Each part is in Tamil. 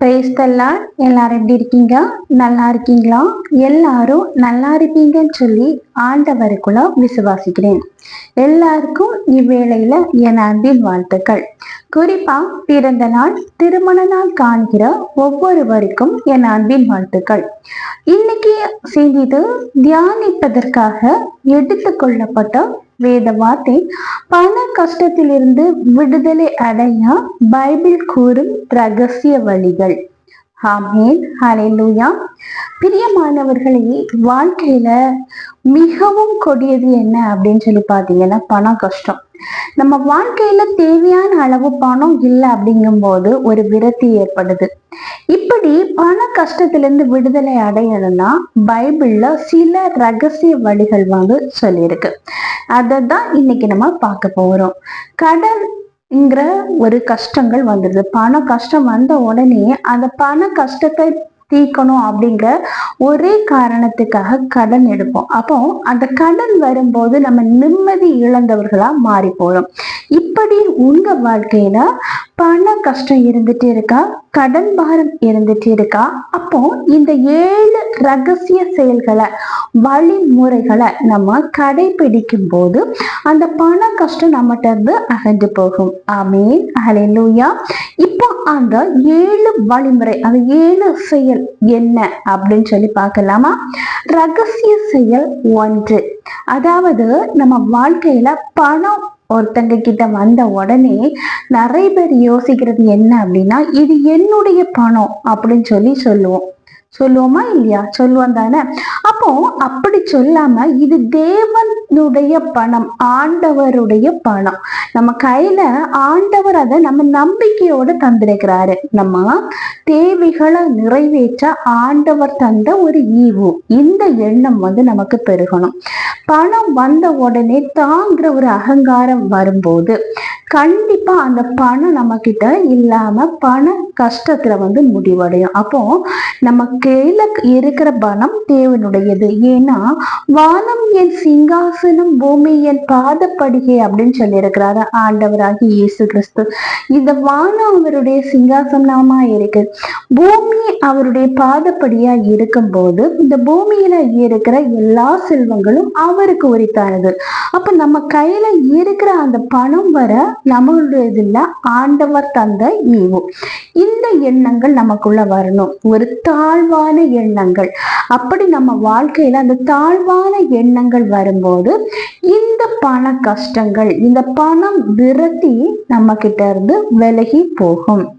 பேஸ்தெல்லாம் எல்லாரும் எப்படி இருக்கீங்க? நல்லா இருக்கீங்களா? எல்லாரும் நல்லா இருப்பீங்கன்னு சொல்லி ஆண்டவருக்குள்ள விசுவாசிக்கிறேன். எல்லாருக்கும் இவ்வேளையில என் அன்பின் வாழ்த்துக்கள். குறிப்பா பிறந்த நாள் திருமண நாள் காண்கிற ஒவ்வொருவருக்கும் என் அன்பின் வாழ்த்துக்கள். இன்னைக்கு செய்திது தியானிப்பதற்காக எடுத்துக்கொள்ளப்பட்ட வார்த்தை பண கஷ்டத்திலிருந்து விடுதலை அடைய பைபிள் கூறும் ரகசிய வழிகள். ஆமேன். ஹலெல்லூயா பிரியமானவர்களே வாழ்க்கையில மிகவும் கொடியது என்ன அப்படின்னு சொல்லி பாத்தீங்கன்னா பணம் கஷ்டம். நம்ம வாழ்க்கையில தேவையான அளவு பணம் இல்லை அப்படிங்கும்போது ஒரு விரக்தி ஏற்படுது. இப்படி பண கஷ்டத்திலிருந்து விடுதலை அடையணும்னா பைபிள்ல சில ரகசிய வழிகள் வந்து சொல்லியிருக்கு. அதை தான் இன்னைக்கு நம்ம பார்க்க போறோம். கடன் ங்கிற ஒரு கஷ்டங்கள் வந்துடுது. பண கஷ்டம் வந்த உடனே அந்த பண கஷ்டத்தை தீக்கணும் அப்படிங்கிற ஒரே காரணத்துக்காக கடன் எடுப்போம். அப்போ அந்த கடன் வரும்போது நம்ம நிம்மதி இழந்தவர்களா மாறி போகிறோம் இப்படி உங்க வாழ்க்கையில பண கஷ்டம் இருந்துட்டே இருக்கா? கடன் பாரம் இருந்துட்டு இருக்கா? அப்போ இந்த ஏழு ரகசிய செயல்களை வழிமுறைகளை நம்ம கடைபிடிக்கும் போது அந்த பண கஷ்டம் நம்மகிட்ட இருந்து அகன்று போகும். ஆமீன். அலையலூயா இப்போ அந்த ஏழு வழிமுறை அந்த ஏழு செயல் என்ன அப்படின்னு சொல்லி பார்க்கலாமா? ரகசிய செயல் ஒன்று. அதாவது நம்ம வாழ்க்கையில பணம் ஒருத்தங்க கிட்ட வந்த உடனே நிறைய பேர் யோசிக்கிறது என்ன அப்படின்னா இது என்னுடைய பணம் அப்படின்னு சொல்லி சொல்லுவோம். சொல்லுவோமா இல்லையா? சொல்லுவோம் தானே. அப்போ அப்படி சொல்லாம இது தேவனுடைய பணம் ஆண்டவருடைய பணம். நம்ம கையில ஆண்டவர் அதை நம்ம நம்பிக்கையோட தந்திருக்கிறாரு. நம்ம தேவைகளை நிறைவேற்ற ஆண்டவர் தந்த ஒரு ஈவு. இந்த எண்ணம் வந்து நமக்கு பெருகணும். பணம் வந்த உடனே தாங்கிற ஒரு அகங்காரம் வரும்போது கண்டிப்பா அந்த பணம் நம்ம கிட்ட இல்லாம பண கஷ்டத்துல வந்து முடிவடையும். அப்போ நம்ம கையில இருக்கிற பணம் தேவனுடையது. ஏன்னா வானம் என் சிங்காசனம் பூமி என் பாதப்படுகை அப்படின்னு சொல்லி இருக்கிறாரு ஆண்டவராகி இயேசு கிறிஸ்து. இந்த வானம் அவருடைய சிங்காசனமா இருக்கு. பூமி அவருடைய பாதப்படியா இருக்கும்போது இந்த பூமியில இருக்கிற எல்லா செல்வங்களும் அவருக்கு உரித்தானது. அப்ப நம்ம கையில இருக்கிற அந்த பணம் வர நம்மளுடைய இல்ல ஆண்டவர் தந்த ஈவு. இந்த எண்ணங்கள் நமக்குள்ள வரணும். ஒரு தாழ்வான எண்ணங்கள். அப்படி நம்ம வாழ்க்கையில அந்த தாழ்வான எண்ணங்கள் வரும்போது இந்த பண கஷ்டங்கள் இந்த பணம் விரத்தி நம்ம கிட்ட இருந்து விலகி போகும்.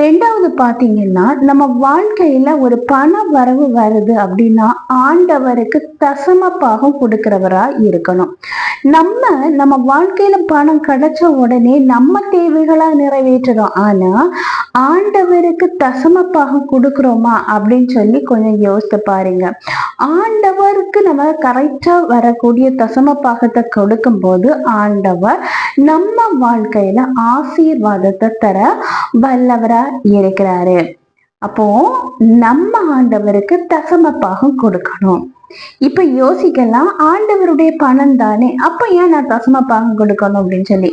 ரெண்டாவது பாத்தீங்கன்னா நம்ம வாழ்க்கையில ஒரு பண வரவு வருது அப்படின்னா ஆண்டவருக்கு தசம பாகம் கொடுக்கிறவரா இருக்கணும். நம்ம நம்ம வாழ்க்கையில பணம் கிடைச்ச உடனே நம்ம தேவைகளா நிறைவேற்றுறோம் ஆனா ஆண்டவருக்கு தசம பாகம் கொடுக்குறோமா அப்படின்னு சொல்லி கொஞ்சம் யோசித்து பாருங்க. ஆண்டவருக்கு நம்ம கரெக்டா வரக்கூடிய தசம பாகத்தை கொடுக்கும் போது ஆண்டவர் நம்ம வாழ்க்கையில ஆசீர்வாதத்தை தர வல்லவரா இருக்கிறாரு. அப்போ நம்ம ஆண்டவருக்கு தசம பாகம் கொடுக்கணும். இப்ப யோசிக்கலாம் ஆண்டவருடைய பணம் தானே அப்ப ஏன் நான் தசம பாகம் கொடுக்கணும் அப்படின்னு சொல்லி.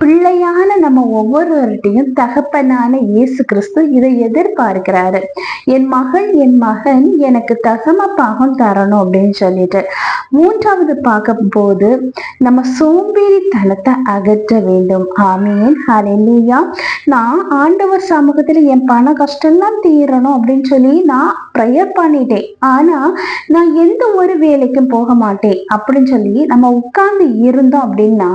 பிள்ளையான நம்ம ஒவ்வொருவர்கிட்டையும் தகப்பனான இயேசு கிறிஸ்து இதை எதிர்பார்க்கிறாரு. என் மகள் என் மகன் எனக்கு தகம பாகம் தரணும் அப்படின்னு சொல்லிட்டு. மூன்றாவது பார்க்கும் போது நம்ம சோம்பேறி தளத்தை அகற்ற வேண்டும். ஆமீன். ஹalleluya. நான் ஆண்டவர் சமூகத்துல என் பண கஷ்டம்லாம் தீரணும் அப்படின்னு சொல்லி நான் ப்ரேயர் பண்ணிட்டேன். ஆனா நான் எந்த ஒரு வேலைக்கும் போக மாட்டேன் அப்படின்னு சொல்லி நம்ம உட்கார்ந்து இருந்தோம் அப்படின்னா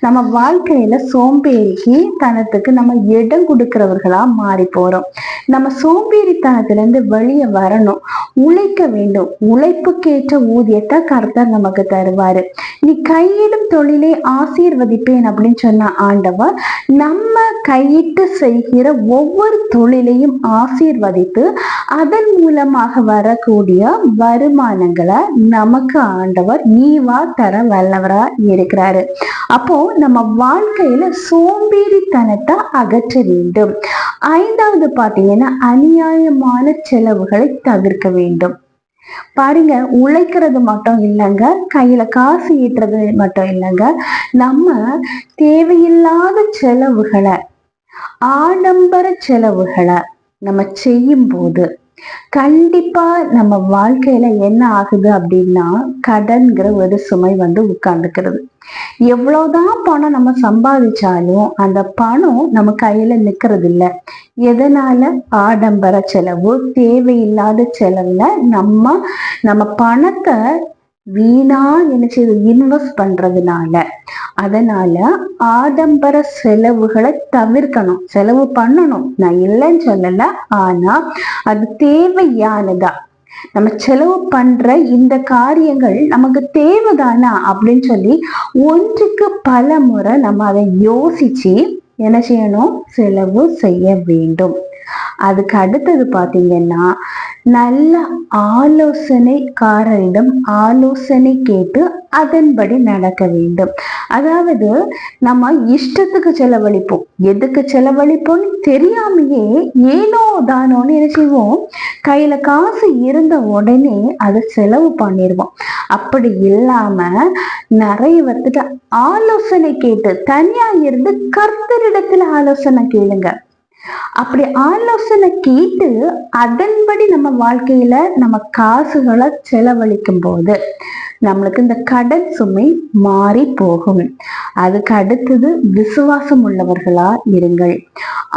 நம்ம வாழ்க்கையில சோம்பேறிக்கு தனத்துக்கு நம்ம இடம் கொடுக்கிறவர்களா மாறி போறோம். நம்ம சோம்பேறித்தனத்துல இருந்து வெளியே வரணும். உழைக்க வேண்டும். உழைப்புக்கேற்ற ஊதியத்தை கர்த்தர் நமக்கு தருவாரு. நீ கையிடும் தொழிலை ஆசீர்வதிப்பேன் அப்படின்னு சொன்ன ஆண்டவர் நம்ம கையிட்டு செய்கிற ஒவ்வொரு தொழிலையும் ஆசீர்வதித்து அதன் மூலமாக வரக்கூடிய வருமானங்களை நமக்கு ஆண்டவர் ஈவா தர வல்லவரா இருக்கிறாரு. அப்போ நம்ம வாழ்க்கையில சோம்பேறித்தனத்தை அகற்ற வேண்டும். ஐந்தாவது பாத்தீங்கன்னா அநியாயமான செலவுகளை தவிர்க்க வேண்டும். பாருங்க உழைக்கிறது மட்டும் இல்லைங்க கையில காசு ஈட்டுறது மட்டும் இல்லைங்க நம்ம தேவையில்லாத செலவுகளை ஆடம்பர செலவுகளை நம்ம செய்யும் போது கண்டிப்பா நம்ம வாழ்க்கையில என்ன ஆகுது அப்படின்னா கடன்கிற ஒரு சுமை வந்து உட்கார்ந்துக்கிறது. எவ்வளவுதான் பணம் நம்ம சம்பாதிச்சாலும் அந்த பணம் நம்ம கையில நிக்கிறது இல்ல எதனால? ஆடம்பர செலவு தேவையில்லாத செலவுல நம்ம நம்ம பணத்தை வீணா என்ன செய்யுது இன்வெஸ்ட் பண்றதுனால. அதனால ஆடம்பர செலவுகளை தவிர்க்கணும். செலவு பண்ணணும். நான் இல்லைன்னு சொல்லல. ஆனா அது தேவையானதா? நம்ம செலவு பண்ற இந்த காரியங்கள் நமக்கு தேவைதானா? அப்படின்னு சொல்லி ஒன்றுக்கு பல முறை நம்ம அதை யோசிச்சு என்ன செய்யணும்? செலவு செய்ய வேண்டும். அதுக்கு அடுத்தது பாத்தீங்கன்னா நல்ல ஆலோசனைக்காரரிடம் ஆலோசனை கேட்டு அதன்படி நடக்க வேண்டும். அதாவது நம்ம இஷ்டத்துக்கு செலவழிப்போம். எதுக்கு செலவழிப்போம்னு தெரியாமையே ஏனோ தானோன்னு என்ன செய்வோம்? கையில காசு இருந்த உடனே அதை செலவு பண்ணிடுவோம். அப்படி இல்லாம நிறைய வந்துட்டு ஆலோசனை கேட்டு தனியா இருந்து கர்த்தரிடத்துல ஆலோசனை கேளுங்க. அப்படி ஆலோசனை கேட்டு அதன்படி நம்ம வாழ்க்கையில நம்ம காசுகளை செலவழிக்கும் போது நம்மளுக்கு இந்த கடன் சுமை மாறி போகும். அதுக்கு அடுத்தது விசுவாசம் உள்ளவர்களா இருங்கள்.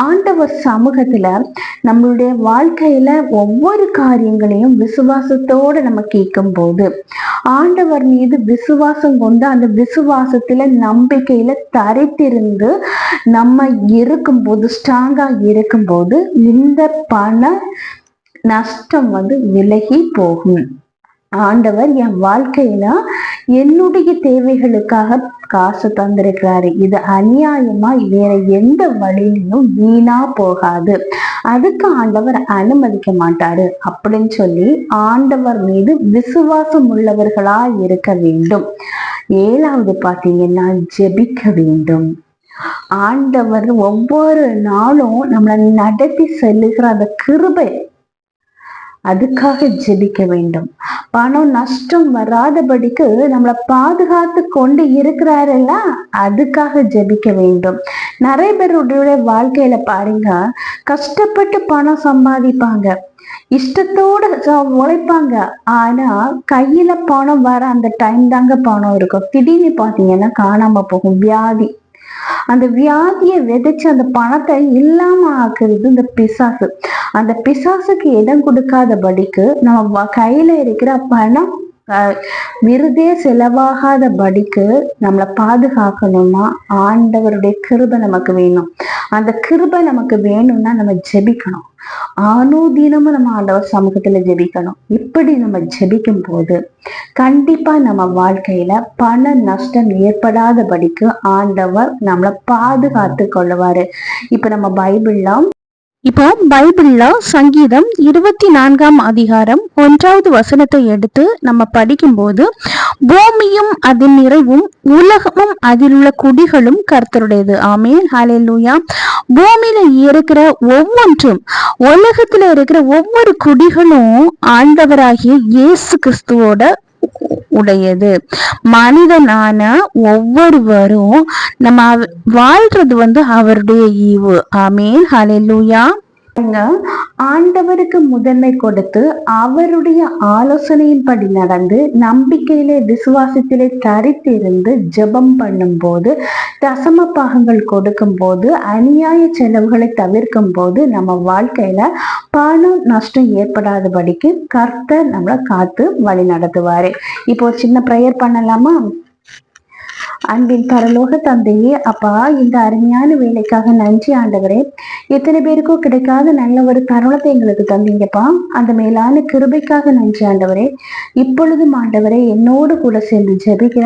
ஆண்டவர் சமூகத்துல நம்மளுடைய வாழ்க்கையில ஒவ்வொரு காரியங்களையும் விசுவாசத்தோட நம்ம கேட்கும் போது ஆண்டவர் மீது விசுவாசம் கொண்டு அந்த விசுவாசத்துல நம்பிக்கையில தரைத்திருந்து நம்ம இருக்கும்போது ஸ்ட்ராங்கா இருக்கும்போது இந்த பண நஷ்டம் வந்து விலகி போகும். ஆண்டவர் என் வாழ்க்கையில என்னுடைய தேவைகளுக்காக காசு தந்திருக்கிறாரு. இது அநியாயமா வேற எந்த வழியிலும் வீணா போகாது. அதுக்கு ஆண்டவர் அனுமதிக்க மாட்டாரு. அப்படின்னு சொல்லி ஆண்டவர் மீது விசுவாசம் உள்ளவர்களா இருக்க வேண்டும். ஏழாவது பாத்தீங்கன்னா ஜெபிக்க வேண்டும். ஆண்டவர் ஒவ்வொரு நாளும் நம்மளை நடத்தி செல்லுகிற அந்த கிருபை அதுக்காக ஜெபிக்க வேண்டும். பணம் நஷ்டம் வராதபடிக்கு நம்மளை பாதுகாத்து கொண்டு இருக்கிறாரல்ல அதுக்காக ஜெபிக்க வேண்டும். நிறைய பேருடைய வாழ்க்கையில பாருங்க கஷ்டப்பட்டு பணம் சம்பாதிப்பாங்க. இஷ்டத்தோட உழைப்பாங்க. ஆனா கையில பணம் வர அந்த டைம் தாங்க பணம் இருக்கும். திடீர்னு பாத்தீங்கன்னா காணாம போகும். வியாதி. அந்த வியாதியை விதைச்சு அந்த பணத்தை இல்லாம ஆக்குறது இந்த பிசாசு. அந்த பிசாசுக்கு இடம் கொடுக்காதபடிக்கு நம்ம கையில இருக்கிற பணம் விருதே செலவாகாத படிக்கு நம்மளை பாதுகாக்கணும்னா ஆண்டவருடைய கிருபை நமக்கு வேணும். அந்த கிருபை நமக்கு வேணும்னா நம்ம ஜெபிக்கணும். ஆணுதினமும் நம்ம ஆண்டவர் சமூகத்துல ஜெபிக்கணும். இப்படி நம்ம ஜெபிக்கும் போது கண்டிப்பா நம்ம வாழ்க்கையில பண நஷ்டம் ஏற்படாதபடிக்கு ஆண்டவர் நம்மளை பாதுகாத்து கொள்ளுவாரு. இப்ப நம்ம பைபிள்லாம் இப்போ பைபிள்ல சங்கீதம் இருபத்தி நான்காம் அதிகாரம் ஒன்றாவது வசனத்தை எடுத்து நம்ம படிக்கும்போது பூமியும் அதன் நிறைவும் உலகமும் அதில் உள்ள குடிகளும் கர்த்தருடையது. ஆமே ஹாலேலூயா பூமியில இருக்கிற ஒவ்வொன்றும் உலகத்துல இருக்கிற ஒவ்வொரு குடிகளும் ஆண்டவராகிய இயேசு கிறிஸ்துவோட உடையது. மனிதனான ஒவ்வொருவரும் நம்ம வாழ்றது வந்து அவருடைய ஈவு. ஆமீன். ஹலெல்லூயா ஆண்டவருக்கு முதன்மை கொடுத்து அவருடைய ஆலோசனையின்படி நடந்து நம்பிக்கையிலே விசுவாசத்திலே தரித்திருந்து ஜெபம் பண்ணும் போது தசம பாகங்கள் கொடுக்கும் போது அநியாய செலவுகளை தவிர்க்கும் போது நம்ம வாழ்க்கையில பணம் நஷ்டம் ஏற்படாதபடிக்கு கர்த்தர் நம்மளை காத்து வழி நடத்துவாரு இப்போ ஒரு சின்ன ப்ரேயர் பண்ணலாமா? அன்பின் பரலோக தந்தையே அப்பா இந்த அருமையான வேலைக்காக நன்றி ஆண்டவரே. எத்தனை பேருக்கும் கிடைக்காத நல்ல ஒரு தருணத்தை எங்களுக்கு தந்தீங்கப்பா. அந்த மேலான கிருபைக்காக நன்றி ஆண்டவரே. இப்பொழுதும் ஆண்டவரே என்னோடு கூட சேர்ந்து ஜெபிக்கிற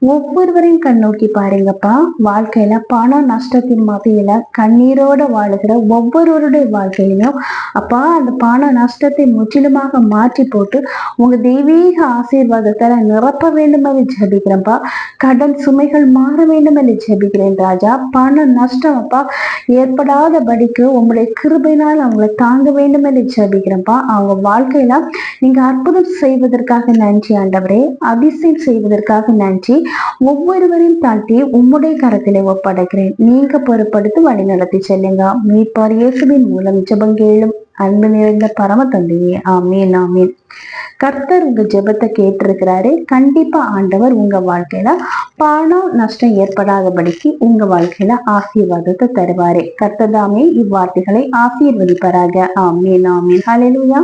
ஒவ்வொருவரையும் கண் நோக்கி பாருங்கப்பா. வாழ்க்கையில பணம் நஷ்டத்தின் மத்தியில கண்ணீரோட வாழுகிற ஒவ்வொருவருடைய வாழ்க்கையிலும் அப்பா அந்த பண நஷ்டத்தை முற்றிலுமாக மாற்றி போட்டு உங்க தெய்வீக ஆசீர்வாதத்தை நிரப்ப வேண்டும் என்று ஜபிக்கிறேன்ப்பா. கடன் சுமைகள் மாற வேண்டும் என்று ஜெபிக்கிறேன் ராஜா. பண நஷ்டம் அப்பா. ஏற்படாதபடிக்கு உங்களுடைய கிருபையினால் அவங்கள தாங்க வேண்டும் என்று ஜெபிக்கிறேன்ப்பா. அவங்க வாழ்க்கையில நீங்க அற்புதம் செய்வதற்காக நன்றி ஆண்டவரே. அதிசயம் செய்வதற்காக நன்றி. ஒவ்வொருவரையும் தாழ்த்தி உம்முடைய கரத்திலே ஒப்படைக்கிறேன். நீங்க பொறுப்படுத்தி வழி நடத்தி செல்லுங்க. மீட்பார் இயேசுவின் மூலம் ஜெபங்கேளும். அன்பு நிறைந்த பரம தந்தையே ஆமீன் ஆமீன். கர்த்தர் உங்க ஜெபத்தை கேட்டிருக்கிறாரு. கண்டிப்பா ஆண்டவர் உங்க வாழ்க்கையில பணம் நஷ்டம் ஏற்படாதபடிக்கு உங்க வாழ்க்கையில ஆசீர்வாதத்தை தருவாரு. கர்த்ததாமே இவ்வார்த்தைகளை ஆசீர்வதிப்பாராக. ஆமீன் ஆமீன். ஹalleluya